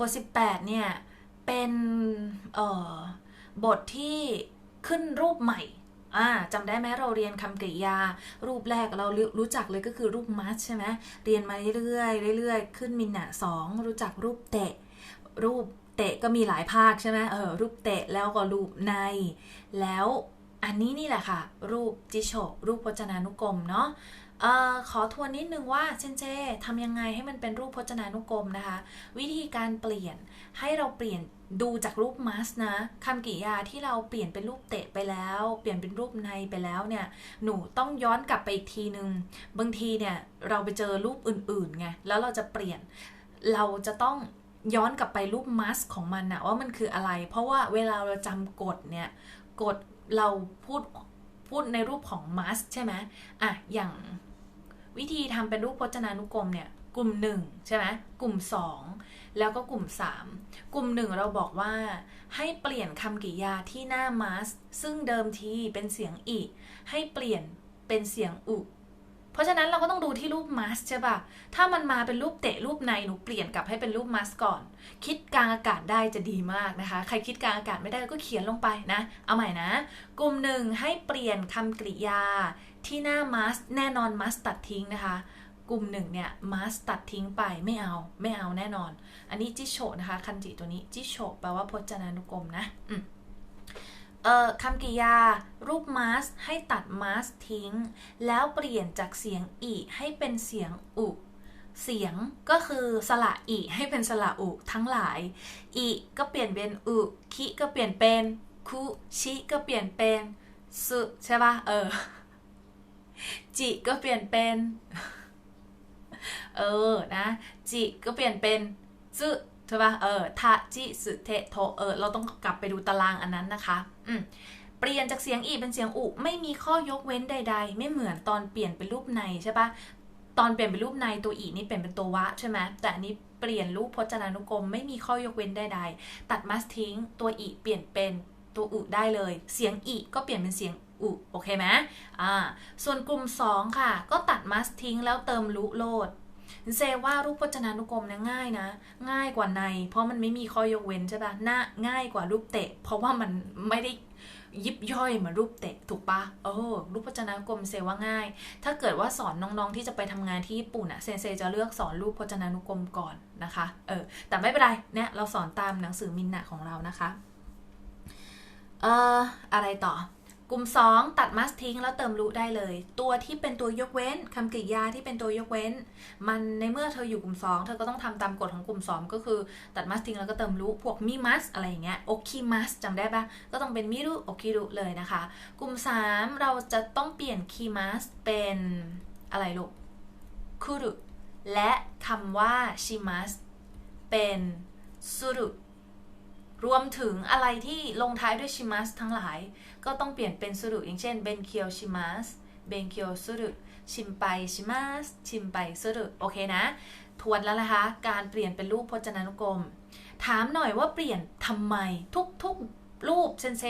บท 18 เนี่ย เป็นเอ่อบทที่ขึ้นรูปใหม่อ่าจำได้ไหมเราเรียนคำกริยา รูปแรกเรารู้รู้จักเลยก็คือรูปมัสใช่ไหมเรียนมาเรื่อยๆเรื่อยๆ ขึ้นมินอะสองรู้จักรูปเตะ รูปเตะก็มีหลายภาคใช่ไหมเออรูปเตะแล้วก็รูปใน แล้วอันนี้นี่แหละค่ะ รูปจิโชะรูปพจนานุกรมเนาะ ออขอทวนนิดนึงว่าเชนเจทำยังไงให้มันเป็นรูปพจนานุกรมนะคะ วิธีการเปลี่ยนให้เราเปลี่ยนดูจากรูปมัสนะคำกริยาที่เราเปลี่ยนเป็นรูปเตะไปแล้ว เปลี่ยนเป็นรูปในไปแล้วเนี่ย หนูต้องย้อนกลับไปอีกทีนึง บางทีเนี่ยเราไปเจอรูปอื่นๆไงแล้วเราจะเปลี่ยนเราจะต้องย้อนกลับไปรูปมัสของมันนะว่ามันคืออะไร เพราะว่าเวลาเราจำกฎเนี่ยกฎเราพูดพูดในรูปของมัสใช่ไหมอะอย่าง วิธีทำเป็นรูปพจนานุกรมเนี่ยกลุ่มหนึ่งใช่ไหมกลุ่มสองแล้วก็กลุ่ม 3 กลุ่มหนึ่งเราบอกว่า ให้เปลี่ยนคำกริยาที่หน้ามัสซึ่งเดิมทีเป็นเสียงอีให้เปลี่ยนเป็นเสียงอุ เพราะฉะนั้นเราก็ต้องดูที่รูปมัสใช่ปะถ้ามันมาเป็นรูปเตะรูปในหนูเปลี่ยนกลับให้เป็นรูปมัสก่อน คิดกลางอากาศได้จะดีมากนะคะ ใครคิดกลางอากาศไม่ได้ก็เขียนลงไปนะ เอาใหม่นะ กลุ่มหนึ่งให้เปลี่ยนคำกริยา ที่หน้ามัสแน่นอนมัสตัดทิ้งนะคะ กลุ่มหนึ่งเนี่ยมัสตัดทิ้งไปไม่เอาไม่เอาแน่นอน อันนี้จิโชะนะคะ คันจิตัวนี้จิโชะแปลว่าพจนานุกรมนะเอ่อคำกริยา รูปมัสให้ตัดมัสทิ้ง แล้วเปลี่ยนจากเสียงอีให้เป็นเสียงอุเสียงก็คือสระอีให้เป็นสระอุทั้งหลาย อีก็เปลี่ยนเป็นอุคิก็เปลี่ยนเป็นคุชิก็เปลี่ยนเป็นสุใช่ปะเออ จิก็เปลี่ยนเป็น เออ นะ จิก็เปลี่ยนเป็นซึใช่ปะเออทาจิสึเทโท เออ เราต้องกลับไปดูตารางอันนั้นนะคะ อืมเปลี่ยนจากเสียงอีเป็นเสียงอุ ไม่มีข้อยกเว้นใด ๆ ไม่เหมือนตอนเปลี่ยนเป็นรูปในใช่ปะตอนเปลี่ยนเป็นรูปในตัวอีนี่เปลี่ยนเป็นตัววะใช่ไหมแต่อันนี้เปลี่ยนรูปพจนานุกรม ไม่มีข้อยกเว้นใด ๆ ตัดมัสทิ้ง ตัวอีเปลี่ยนเป็นตัวอุได้เลย เสียงอีก็เปลี่ยนเป็นเสียง อุโอเคไหมอ่าส่วนกลุ่ม 2 ค่ะ ก็ตัดมัสทิ้งแล้วเติมลุโลดเซว่ารูปพจนานุกรมเนี่ยง่ายนะ ง่ายกว่าใน เพราะมันไม่มีข้อยกเว้นใช่ปะน่าง่ายกว่ารูปเตะ เพราะว่ามันไม่ได้ยิบย่อยเหมือนรูปเตะถูกปะเออรูปพจนานุกรมเซว่าง่าย ถ้าเกิดว่าสอนน้องๆที่จะไปทำงานที่ญี่ปุ่นอะเซนเซจะเลือกสอนรูปพจนานุกรมก่อนนะคะเออแต่ไม่เป็นไรเนี่ยเราสอนตามหนังสือมินนะของเรานะคะเอ่ออะไรต่อ กลุ่ม 2 ตัดมัสทิ้งแล้วเติมรู้ได้เลย ตัวที่เป็นตัวยกเว้นคำกริยาที่เป็นตัวยกเว้น มันในเมื่อเธออยู่กลุ่ม 2 เธอก็ต้องทำตามกฎของกลุ่ม 2 ก็คือตัดมัสทิ้งแล้วก็เติมรู้พวกมิมัสอะไรอย่างเงี้ยโอคิมัสจำได้ปะก็ต้องเป็นมิรุโอคิรุเลยนะคะ กลุ่ม 3 เราจะต้องเปลี่ยนคิมัสเป็นอะไรลูกคุรุและคำว่าชิมัสเป็นสุรุรวมถึงอะไรที่ลงท้ายด้วยชิมัสทั้งหลาย ก็ต้องเปลี่ยนเป็นสุรุอย่างเช่นเบนเคียวชิมัสเบนเคียวสุรุชิมไปชิมัสชิมไปสุรุโอเคนะ ทวนแล้วนะคะ การเปลี่ยนเป็นรูปพจนานุกรม ถามหน่อยว่าเปลี่ยนทำไมทุกทุกรูปเซนเซ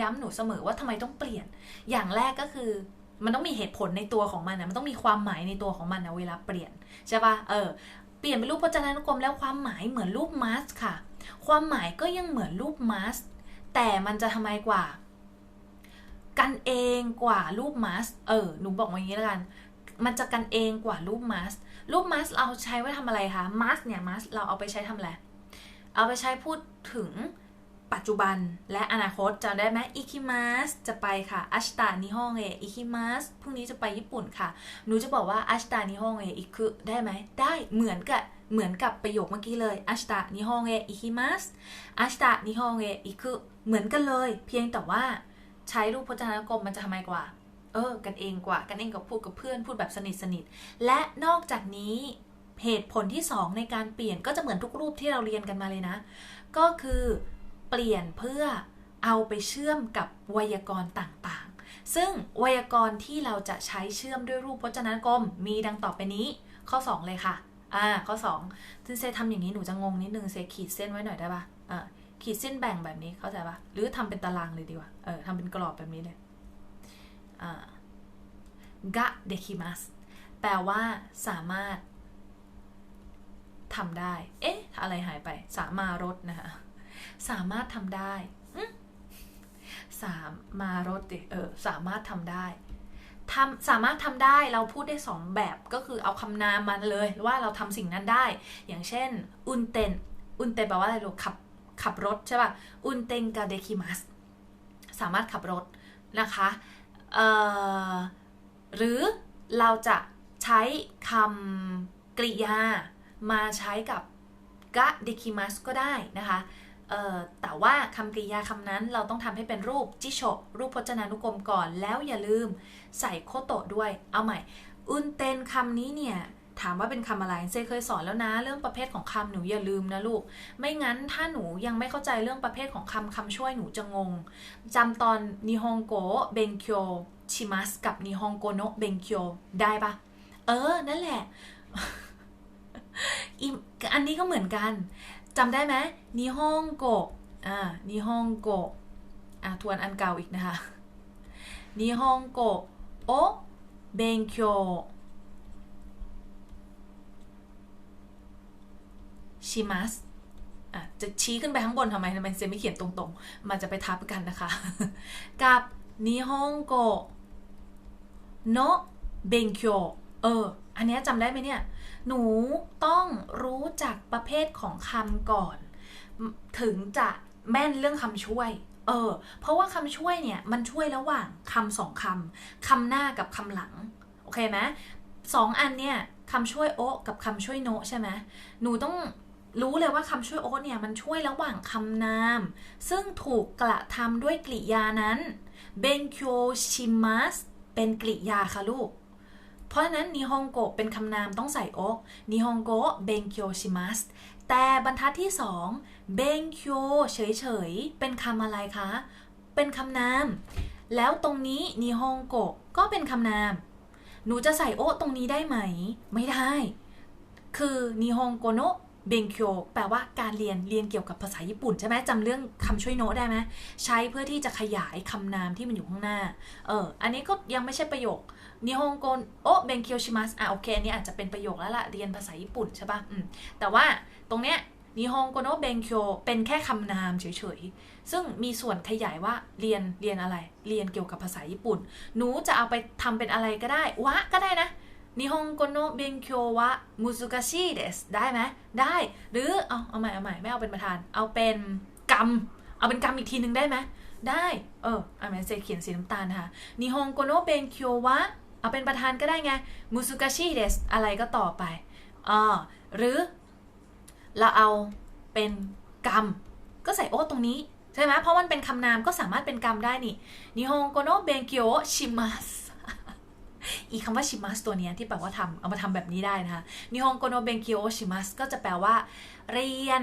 ย้ำหนูเสมอว่าทำไมต้องเปลี่ยน อย่างแรกก็คือมันต้องมีเหตุผลในตัวของมันนะมันต้องมีความหมายในตัวของมันนะเวลาเปลี่ยนใช่ปะเออ เปลี่ยนเป็นรูปพจนานุกรมแล้วความหมายเหมือนรูปมัสค่ะ ความหมายก็ยังเหมือนรูปมัสแต่มันจะทำไมกว่า กันเองกว่ารูปมัสเออหนูบอกมาอย่างนี้แล้วกัน มันจะกันเองกว่ารูปมัสรูปมัสเราใช้ไว้ทำอะไรคะมัสเนี่ยมัสเราเอาไปใช้ทำอะไรเอาไปใช้พูดถึงปัจจุบันและอนาคตจำได้ไหมอิคิมัสจะไปค่ะอัชตานิฮงเออิคิมัสพรุ่งนี้จะไปญี่ปุ่นค่ะ หนูจะบอกว่าอัชตานิฮงเออิคุได้ไหม ได้เหมือนกับเหมือนกับประโยคเมื่อกี้เลยอัชตานิฮงเออิคิมัสอัชตานิฮงเออิคุเหมือนกันเลย เพียงแต่ว่า ใช้รูปพจนานุกรมมันจะทำไมกว่า เออ กันเองกว่า กันเองกับพูดกับเพื่อน พูดแบบสนิทสนิท และนอกจากนี้เหตุผลที่ 2 ในการเปลี่ยนก็จะเหมือนทุกรูปที่เราเรียนกันมาเลยนะ ก็คือเปลี่ยนเพื่อเอาไปเชื่อมกับไวยากรณ์ต่างๆ ซึ่งไวยากรณ์ที่เราจะใช้เชื่อมด้วยรูปพจนานุกรม มีดังต่อไปนี้ ข้อ 2 เลยค่ะ อ่า ข้อ2ซึ่งเซทำอย่างนี้หนูจะงงนิดนึงเซขีดเส้นไว้หน่อยได้ปะอ่า ขีดเส้นแบ่งแบบนี้เข้าใจปะหรือทำเป็นตารางเลยดีกว่า เออทำเป็นกรอบแบบนี้เลยอ่ากะเดคิมัสแปลว่าสามารถทำได้ เอ๊ะ อะไรหายไป สามารถนะคะ สามารถทำได้ สามารถดิ เออ สามารถทำได้ทำสามารถทำได้ เราพูดได้สองแบบ ก็คือเอาคำนามมาเลยว่าเราทำสิ่งนั้นได้ อย่างเช่น อุนเตน อุนเตนแปลว่าอะไรลูกขับ ขับรถใช่ป่ะอุนเตนกาเดคิมัสสามารถขับรถนะคะหรือเราจะใช้คำกริยามาใช้กับกะเดคิมัสก็ได้นะคะแต่ว่าคำกริยาคำนั้นเราต้องทำให้เป็นรูปจิโชรูปพจนานุกรมก่อนแล้วอย่าลืมใส่โคโตะด้วยเอาใหม่อุนเตนคำนี้เนี่ย ถามว่าเป็นคำอะไรเซเคยสอนแล้วนะ เรื่องประเภทของคำหนูอย่าลืมนะลูก ไม่งั้นถ้าหนูยังไม่เข้าใจเรื่องประเภทของคำคำช่วยหนูจะงงจำตอนนิฮงโกเบนเคียวชิมัสกับนิฮงโกโนะเบนเคียวได้ปะเออ นั่นแหละอันนี้ก็เหมือนกันจำได้ไหมนิฮงโกอ่านิฮงโกอะทวนอันเก่าอีกนะคะนิฮงโกโอเบนเคียว ชิมัสจะชี้ขึ้นไปข้างบนทำไมทำไมเซไม่เขียนตรงๆ มันจะไปทับกันนะคะ กับนิฮงโกโนะเบนเคียวเออ อันนี้จำได้ไหมเนี่ย หนูต้องรู้จักประเภทของคำก่อน ถึงจะแม่นเรื่องคำช่วย เออ เพราะว่าคำช่วยเนี่ย มันช่วยระหว่างคำสองคำคำหน้ากับคำหลัง โอเคไหมสองอันเนี่ยคำช่วยโอกับคำช่วยโนะใช่ไหมหนูต้อง รู้เลยว่าคำช่วยโอะเนี่ยมันช่วยระหว่างคำนาม ซึ่งถูกกระทำด้วยกริยานั้นเบนโคชิมัสเป็นกริยาค่ะลูก เพราะฉะนั้นนิฮงโกะเป็นคำนามต้องใส่โอะนิฮงโกะเบนคียวชิมัสแต่บรรทัดที่สองเบนคียวเฉยๆ เป็นคำอะไรคะ เป็นคำนาม แล้วตรงนี้นิฮงโกะก็เป็นคำนาม หนูจะใส่โอะตรงนี้ได้ไหม ไม่ได้ คือนิฮงโกโนะ เบนเคียวแปลว่าการเรียนเรียนเกี่ยวกับภาษาญี่ปุ่นใช่ไหมจำเรื่องคำช่วยโนได้ไหมใช้เพื่อที่จะขยายคำนามที่มันอยู่ข้างหน้า เออ อันนี้ก็ยังไม่ใช่ประโยคนิฮงโกโอเบนเคียวชิมัสอะโอเคอันนี้อาจจะเป็นประโยคแล้วล่ะเรียนภาษาญี่ปุ่นใช่ปะอืมแต่ว่าตรงเนี้ยนิฮงโกโนเบนเคียวเป็นแค่คำนามเฉยๆ ซึ่งมีส่วนขยายว่าเรียนเรียนอะไร เรียนเกี่ยวกับภาษาญี่ปุ่น หนูจะเอาไปทำเป็นอะไรก็ได้ วะก็ได้นะ นิฮงโกโนเบนเคียววะมุซุกาชิเดสได้ไหมได้ หรือเอาเอาใหม่เอาใหม่ไม่เอาเป็นประธาน เอาเป็นกรรม เอาเป็นกรรมอีกทีหนึ่งได้ไหมได้ เอออะแม่เซเขียนสีน้ำตาลนะคะนิฮงโกโนเบนเคียววะเอาเป็นประธานก็ได้ไงมุซุกาชิเดสอะไรก็ต่อไปอ่าหรือเราเอาเป็นกรรม ก็ใส่โอตรงนี้ ใช่ไหมเพราะมันเป็นคำนามก็สามารถเป็นกรรมได้นี่นิฮงโกโนเบนเคียวชิมัส อีคำว่าชิมัสตัวนี้ที่แปลว่าทำเอามาทำแบบนี้ได้นะคะนิฮงโกโนเบนคียวชิมัสก็จะแปลว่า เรียน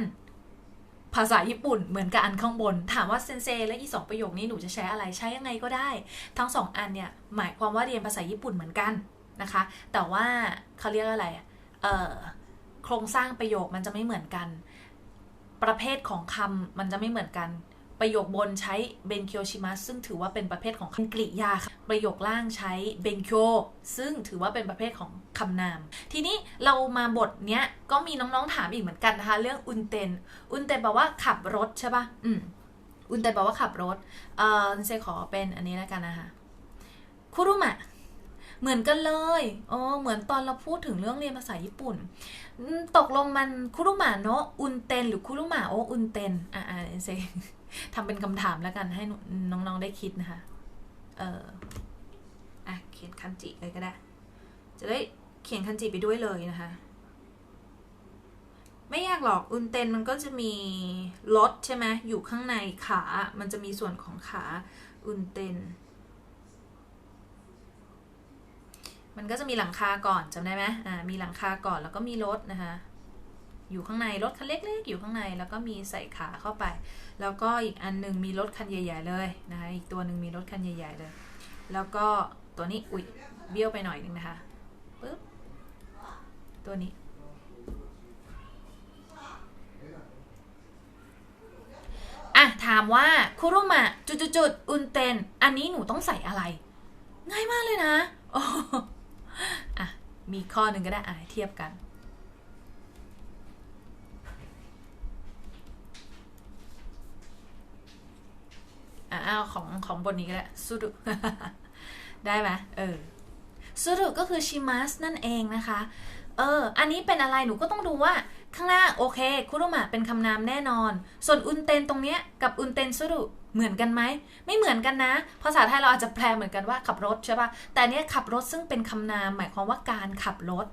ภาษาญี่ปุ่นเหมือนกับอันข้างบน ถามว่าเซนเซและอีสองประโยคนี้หนูจะใช้อะไรใช้ยังไงก็ได้ ทั้งสองอันเนี่ยหมายความว่าเรียนภาษาญี่ปุ่นเหมือนกันนะคะ แต่ว่าเขาเรียกอะไรเอ่อโครงสร้างประโยคมันจะไม่เหมือนกัน ประเภทของคำมันจะไม่เหมือนกัน ประโยคบนใช้เบนเคียวชิมัสซึ่งถือว่าเป็นประเภทของคำกริยาค่ะประโยคล่างใช้เบนเคียวซึ่งถือว่าเป็นประเภทของคำนาม ทีนี้เรามาบทเนี้ยก็มีน้องๆถามอีกเหมือนกันนะคะ เรื่องอุนเตนอุนเตนแปลว่าขับรถใช่ปะอืมอุนเตนแปลว่าขับรถเออเซขอเป็นอันนี้แล้วกันนะคะคุรุมะ เหมือนกันเลยอ๋อเหมือนตอนเราพูดถึงเรื่องเรียนภาษาญี่ปุ่น ตกลงมันคุรุมะโนะอุนเตนหรือคุรุมะโออุนเตนอ่าอ่าเซทำเป็นคำถามแล้วกันให้น้องๆได้คิดนะคะ เอออะเขียนคันจิเลยก็ได้ จะได้เขียนคันจิไปด้วยเลยนะคะ ไม่ยากหรอกอุนเตนมันก็จะมีรถใช่ไหมอยู่ข้างในขา มันจะมีส่วนของขาอุนเตน มันก็จะมีหลังคาก่อนจำได้ไหมอ่ามีหลังคาก่อนแล้วก็มีรถนะคะอยู่ข้างในรถคันเล็กๆอยู่ข้างในแล้วก็มีใส่ขาเข้าไป แล้วก็อีกอันหนึ่งมีรถคันใหญ่ๆเลยนะคะอีกตัวหนึ่งมีรถคันใหญ่ๆเลย แล้วก็ตัวนี้อุ๊ยเบี้ยวไปหน่อยนึงนะคะปึ๊บตัวนี้ อะ ถามว่าคุรุมะจุดๆอุนเตนอันนี้หนูต้องใส่อะไร ง่ายมากเลยนะ อะ มีข้อหนึ่งก็ได้อะเทียบกันอ้าวของของบทนี้ก็ได้สุดุได้ไหมเออสุดุก็คือชิมัสนั่นเองนะคะ เออ อันนี้เป็นอะไรหนูก็ต้องดูว่า ข้างหน้าโอเค คุรุมะเป็นคำนามแน่นอน ส่วนอุนเตนตรงเนี้ยกับอุนเตนสุรุเหมือนกันไหม ไม่เหมือนกันนะ ภาษาไทยเราอาจจะแปลเหมือนกันว่าขับรถใช่ปะแต่เนี้ยขับรถซึ่งเป็นคำนาม หมายความว่าการขับรถ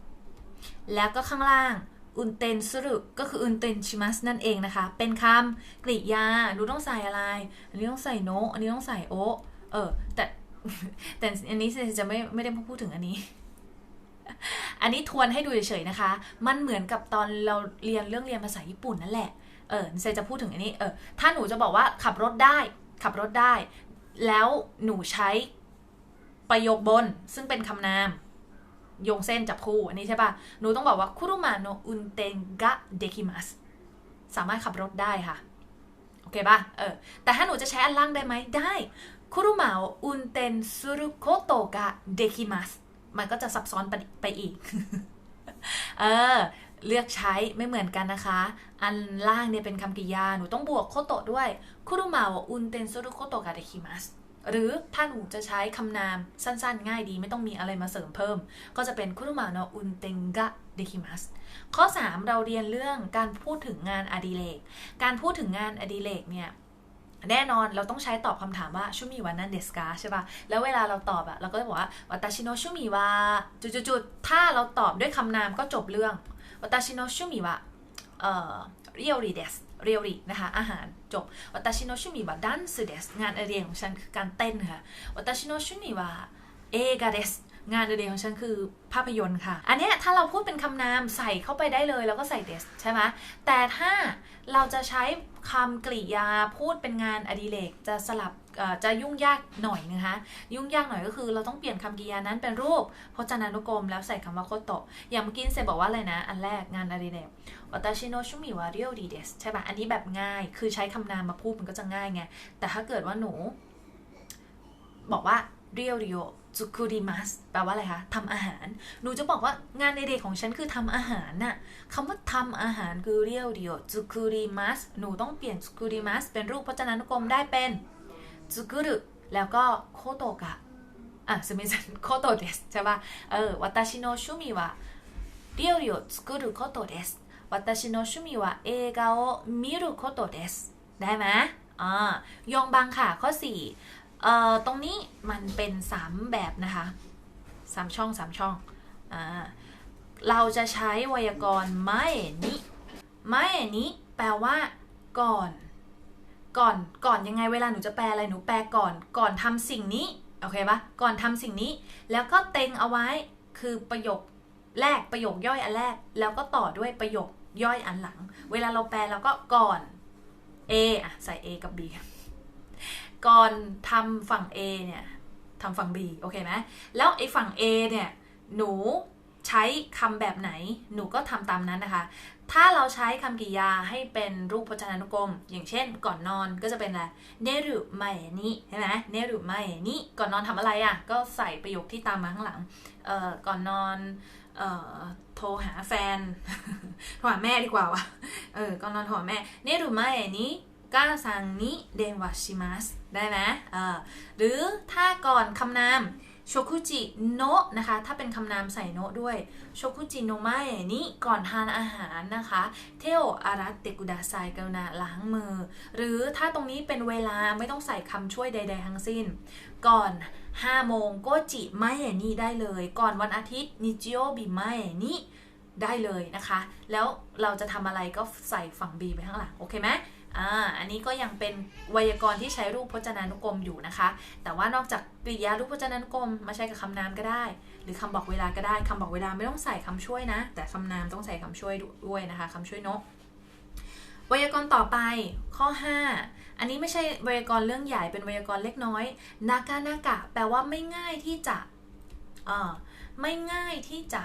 แล้วก็ข้างล่างอุนเตนสุรุก็คืออุนเตนชิมัสนั่นเองนะคะ เป็นคำกริยาหนูต้องใส่อะไร อันนี้ต้องใส่โน อันนี้ต้องใส่โอ เออ แต่แต่อันนี้จะไม่ไม่ได้พูดถึงอันนี้ อันนี้ทวนให้ดูเฉยๆนะคะ มันเหมือนกับตอนเราเรียนเรื่องเรียนภาษาญี่ปุ่นนั่นแหละ เออเซจะพูดถึงอันนี้ เออ ถ้าหนูจะบอกว่าขับรถได้ ขับรถได้ แล้วหนูใช้ประโยคบน ซึ่งเป็นคำนาม โยงเส้นจับคู่ อันนี้ใช่ปะหนูต้องบอกว่าคุรุมะโนอุนเตนกะเดคิมัสสามารถขับรถได้ค่ะ โอเคปะเออ แต่ถ้าหนูจะใช้อันล่างได้ไหม ได้คุรุมะอุนเตนสุรุโคโตกะเดคิมัส มันก็จะซับซ้อนไปไปอีก เออ เลือกใช้ไม่เหมือนกันนะคะ อันล่างเนี่ยเป็นคำกริยา หนูต้องบวกโคโตะด้วยคุรุมะอุนเตนสุรุโคโตกะเดคิมัสหรือถ้าหนูจะใช้คำนามสั้นๆ ง่ายดีไม่ต้องมีอะไรมาเสริมเพิ่ม ก็จะเป็นคุรุมะโนอุนเตงกะเดคิมัสข้อ 3 เราเรียนเรื่องการพูดถึงงานอดิเรก การพูดถึงงานอดิเรกเนี่ย แน่นอนเราต้องใช้ตอบคำถามว่าชุมิวานันเดสกาใช่ปะแล้วเวลาเราตอบอะเราก็จะบอกว่าวัตชิโนชุมิวาจุดๆถ้าเราตอบด้วยคำนามก็จบเรื่องวัตชิโนชุมิวะเอ่อเรียวรีเดสเรียวรีนะคะอาหารจบวัตชิโนชุมิวะดันสึเดสงานอดิเรกของฉันคือการเต้นค่ะวัตชิโนชุมิวะเอกาเดส งานอดิเรกของฉันคือภาพยนตร์ค่ะ อันนี้ถ้าเราพูดเป็นคำนามใส่เข้าไปได้เลยแล้วก็ใส่เดสใช่ไหมแต่ถ้าเราจะใช้คำกริยาพูดเป็นงานอดิเรกจะสลับจะยุ่งยากหน่อยนะคะยุ่งยากหน่อยก็คือเราต้องเปลี่ยนคำกริยานั้นเป็นรูปพจนานุกรม แล้วใส่คำว่าโคโตะอย่างเมื่อกี้เซบอกว่าอะไรนะ อันแรกงานอดิเรกวัตชิโนชุมิวาเรียวดีเดสใช่ปะอันนี้แบบง่ายคือใช้คำนามมาพูดมันก็จะง่ายไงแต่ถ้าเกิดว่าหนู บอกว่าเรียวริโอ จุคุริมัสแปลว่าอะไรคะทำอาหาร หนูจะบอกว่างานในเด็กของฉันคือทำอาหารน่ะคำว่าทำอาหารคือเรียวริโอจุคุริมัสหนูต้องเปลี่ยนจุคุริมัสเป็นรูปพจนานุกรมได้เป็นจุกุรุแล้วก็โคโตกะอะสมิสันโคโตเดสใช่ป่ะเออวัตชิโนชุมิวะเรียวริโอจุกุรุโคโตเดสวัตชิโนชุมิวะเอกาโอมิรุโคโตเดสได้ไหมอ่ายองบังค่ะข้อ 4 เอ่อตรงนี้มันเป็น 3 แบบนะคะ 3 ช่อง 3 ช่องอ่าเราจะใช้ไวยากรณ์ไม่นิไม่นิแปลว่า ก่อน ก่อนก่อนยังไงเวลาหนูจะแปลอะไรหนูแปลก่อน ก่อนทำสิ่งนี้โอเคปะก่อนทำสิ่งนี้ แล้วก็เต็งเอาไว้คือประโยคแรกประโยคย่อยอันแรก แล้วก็ต่อด้วยประโยคย่อยอันหลัง เวลาเราแปลเราก็ก่อน A อะใส่ A กับ B ก่อนทำฝั่ง A เนี่ยทำฝั่ง B โอเคไหมแล้วไอ้ฝั่ง A เนี่ยหนูใช้คำแบบไหนหนูก็ทำตามนั้นนะคะ ถ้าเราใช้คำกริยาให้เป็นรูปพจนานุกรม อย่างเช่น ก่อนนอนก็จะเป็นอะไรเนรุไมนิใช่ไหมเนรุไมนิก่อนนอนทำอะไรอะ ก็ใส่ประโยคที่ตามมาข้างหลังเอ่อก่อนนอนเอ่อโทรหาแฟน โทรหาแม่ดีกว่าวะเออก่อนนอนโทรหาแม่เนรุไมนิ ก้าซังนิเดนวาชิมัสได้ไหมเออหรือถ้าก่อนคำนามโชคุจิโนะนะคะ ถ้าเป็นคำนามใส่โนะด้วยโชคุจิโนไมนิก่อนทานอาหารนะคะ เทโออารัตเตกุดาไซกรุณาล้างมือ หรือถ้าตรงนี้เป็นเวลาไม่ต้องใส่คำช่วยใด ๆ ทั้งสิ้น ก่อน5โมงโกจิไมนี่ได้เลย ก่อนวันอาทิตย์นิจิโอบิไมนี่ได้เลยนะคะ แล้วเราจะทำอะไรก็ใส่ฝั่ง B ไปข้างหลัง โอเคไหม อ่าอันนี้ก็ยังเป็นไวยากรณ์ที่ใช้รูปพจนานุกรมอยู่นะคะ แต่ว่านอกจากกริยารูปพจนานุกรมมาใช้กับคำนามก็ได้ หรือคำบอกเวลาก็ได้คำบอกเวลาไม่ต้องใส่คำช่วยนะ แต่คำนามต้องใส่คำช่วยด้วยนะคะคำช่วยนกไวยากรณ์ต่อไปข้อ 5 อันนี้ไม่ใช่ไวยากรณ์เรื่องใหญ่เป็นไวยากรณ์เล็กน้อยนากานากะแปลว่าไม่ง่ายที่จะเออไม่ง่ายที่จะ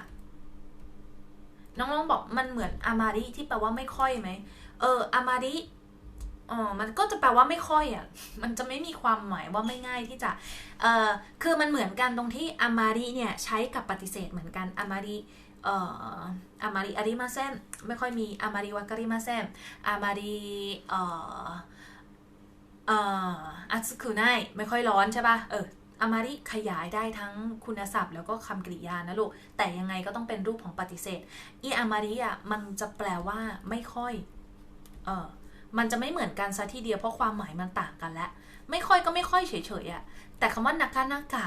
น้องๆบอกมันเหมือนอามาริที่แปลว่าไม่ค่อยไหมเอออามาริ อ๋อมันก็จะแปลว่าไม่ค่อยอะ มันจะไม่มีความหมายว่าไม่ง่ายที่จะ เอ่อ คือมันเหมือนกันตรงที่อามาริเนี่ยใช้กับปฏิเสธเหมือนกันอามาริเอ่ออามาริอาริมาเซนไม่ค่อยมีอามาริวาการิมาเซนอามาริเอ่อเอ่ออัตสึคุไนไม่ค่อยร้อนใช่ปะเอออามาริขยายได้ทั้งคุณศัพท์แล้วก็คำกริยานะลูก แต่ยังไงก็ต้องเป็นรูปของปฏิเสธ อีอามาริอะมันจะแปลว่าไม่ค่อย เออ มันจะไม่เหมือนกันซะทีเดียวเพราะความหมายมันต่างกันแล้วไม่ค่อยก็ไม่ค่อยเฉยๆอะ่ะแต่คำว่านากกานากะ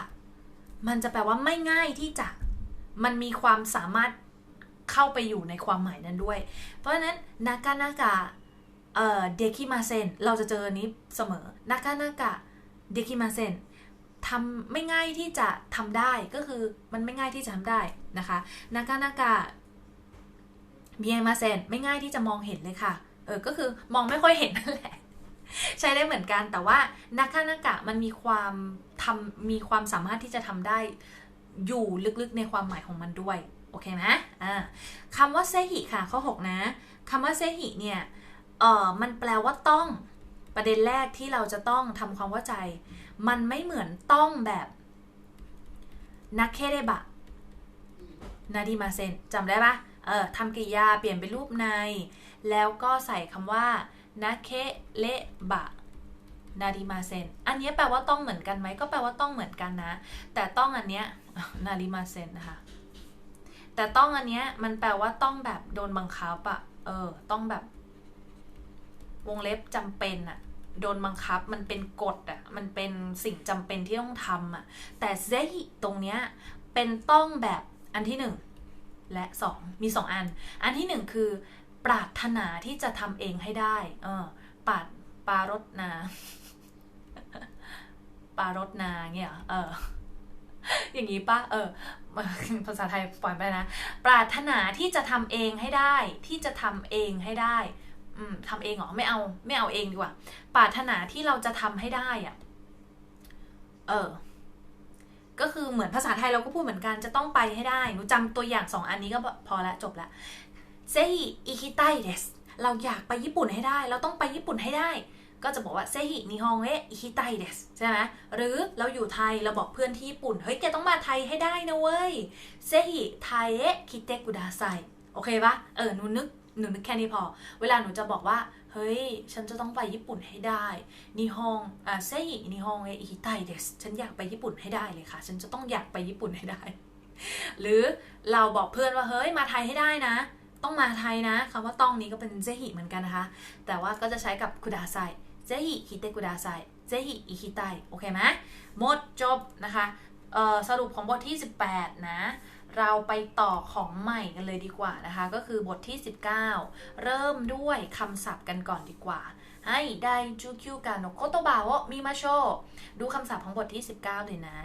มันจะแปลว่าไม่ง่ายที่จะมันมีความสามารถเข้าไปอยู่ในความหมายนั้นด้วย เพราะฉะนั้นนากกานากะเอ่อเดคิมาเซนเราจะเจอนี้เสมอนากกานากะเดคิมาเซนทำไม่ง่ายที่จะทำได้ก็คือมันไม่ง่ายที่จะทำได้นะคะนากกานากะเบียมาเซนไม่ง่ายที่จะมองเห็นเลยค่ะ เออก็คือมองไม่ค่อยเห็นนั่นแหละ ใช้ได้เหมือนกันแต่ว่านาคานากะมันมีความทำมีความสามารถที่จะทำได้อยู่ลึกๆในความหมายของมันด้วยโอเคไหมอ่าคำว่าเซหิค่ะข้อ 6 นะคำว่าเซหิเนี่ยเออมันแปลว่าต้องประเด็นแรกที่เราจะต้องทำความเข้าใจ มันไม่เหมือนต้องแบบนักเคเรบะนาดีมาเซนจำได้ปะเออทำกริยาเปลี่ยนเป็นรูปใน แล้วก็ใส่คำว่านาเคเลบะนาดีมาเซน อันนี้แปลว่าต้องเหมือนกันไหม ก็แปลว่าต้องเหมือนกันนะ แต่ต้องอันเนี้ยนาดีมาเซนนะคะ แต่ต้องอันเนี้ยมันแปลว่าต้องแบบโดนบังคับอะเออ ต้องแบบ วงเล็บจำเป็นอะโดนบังคับ มันเป็นกฎอะมันเป็นสิ่งจำเป็นที่ต้องทำอะแต่เซฮิตรงเนี้ยเป็นต้องแบบอันที่หนึ่งและสองมีสองอัน อันที่หนึ่งคือ ปรารถนาที่จะทำเองให้ได้ เออปาดปารถนา ปารถนาเงี้ยเออ อย่างนี้ปะเออ ภาษาไทยปล่อยไปนะ ปรารถนาที่จะทำเองให้ได้ ที่จะทำเองให้ได้ อืมทำเองเหรอ ไม่เอา ไม่เอาเองดีกว่า ปรารถนาที่เราจะทำให้ได้อะเออ ก็คือเหมือนภาษาไทยเราก็พูดเหมือนกันจะต้องไปให้ได้ หนูจำตัวอย่างสองอันนี้ก็พอละจบละ เซฮิอิคิไตเดสเราอยากไปญี่ปุ่นให้ได้ เราต้องไปญี่ปุ่นให้ได้ ก็จะบอกว่าเซฮินิฮงเอะอิคิไตเดสใช่ไหมหรือเราอยู่ไทยเราบอกเพื่อนที่ญี่ปุ่น เฮ้ยแกต้องมาไทยให้ได้นะเว้ยเซฮิไทเอะคิเตกุดาไซโอเคปะเออหนูนึกหนูนึกแค่นี้พอ เวลาหนูจะบอกว่า เฮ้ย ฉันจะต้องไปญี่ปุ่นให้ได้นิฮงอ่าเซฮินิฮงเอะอิคิไตเดสฉันอยากไปญี่ปุ่นให้ได้เลยค่ะ ฉันจะต้องอยากไปญี่ปุ่นให้ได้ หรือเราบอกเพื่อนว่าเฮ้ยมาไทยให้ได้นะ ต้องมาไทยนะคำว่าต้องนี้ก็เป็นเซฮิเหมือนกันนะคะ แต่ว่าก็จะใช้กับคุดาไซเซฮิคิเตคุดาไซเซฮิอิคิไตโอเคไหมหมดจบนะคะสรุปของบทที่ 18 นะ เราไปต่อของใหม่กันเลยดีกว่านะคะ ก็คือบทที่ 19 เริ่มด้วยคำศัพท์กันก่อนดีกว่าให้ได้จูคิวกันโนโคโตบะโอมีมาโช ดูคำศัพท์ของบทที่ 19 เลยนะ